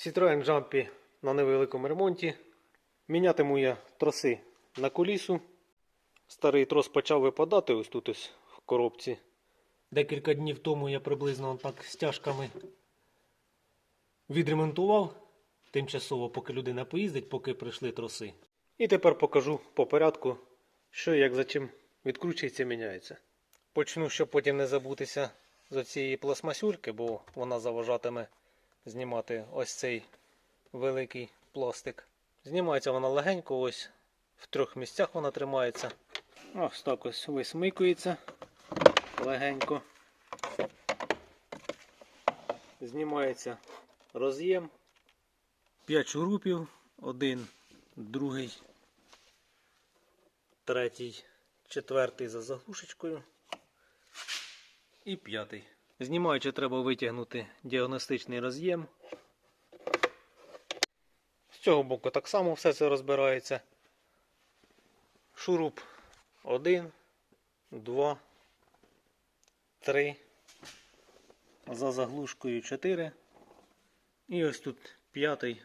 Citroen Jumpy на невеликому ремонті. Мінятиму я троси на кулісу. Старий трос почав випадати ось тут ось в коробці. Декілька днів тому я приблизно так стяжками відремонтував. Тимчасово, поки людина поїздить, поки прийшли троси. І тепер покажу по порядку, що як за чим відкручується міняється. Почну, щоб потім не забутися з цієї пластмасюльки, бо вона заважатиме знімати ось цей великий пластик. Знімається вона легенько, ось в трьох місцях вона тримається. Ось так ось висмикується легенько. Знімається роз'єм. 5 шурупів. Один, другий, третій, четвертий за заглушечкою. І п'ятий. Знімаючи, треба витягнути діагностичний роз'єм. З цього боку так само все це розбирається. Шуруп 1, 2, 3. За заглушкою 4. І ось тут п'ятий.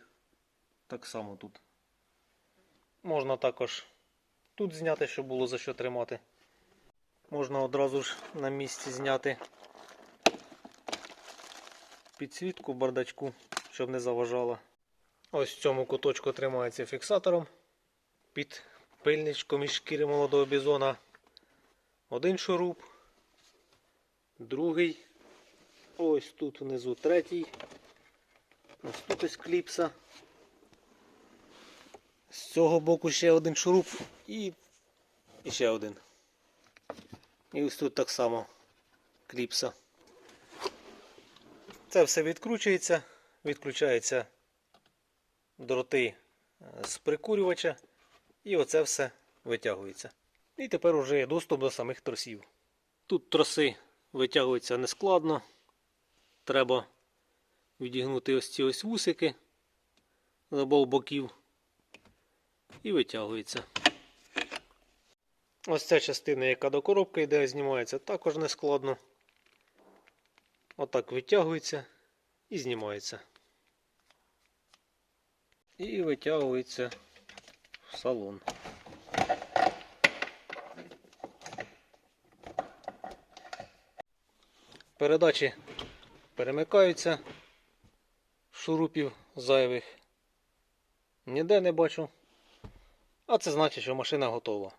Так само тут. Можна також тут зняти, щоб було за що тримати. Можна одразу ж на місці зняти підсвітку бардачку, щоб не заважала. Ось в цьому куточку тримається фіксатором під пильничком із шкіри молодого бізона. Один шуруп, другий. Ось тут внизу третій. Ось тут ось кліпса. З цього боку ще один шуруп і, і ще один. І ось тут так само кліпса. Це все відкручується, відключаються дроти е, з прикурювача, і оце все витягується. І тепер уже є доступ до самих тросів. Тут троси витягуються нескладно. Треба відігнути ось ці ось вусики з обох боків і витягується. Ось ця частина, яка до коробки йде, знімається, також нескладно. Отак витягується і знімається. І витягується в салон. Передачі перемикаються, шурупів зайвих. Ніде не бачу. А це значить, що машина готова.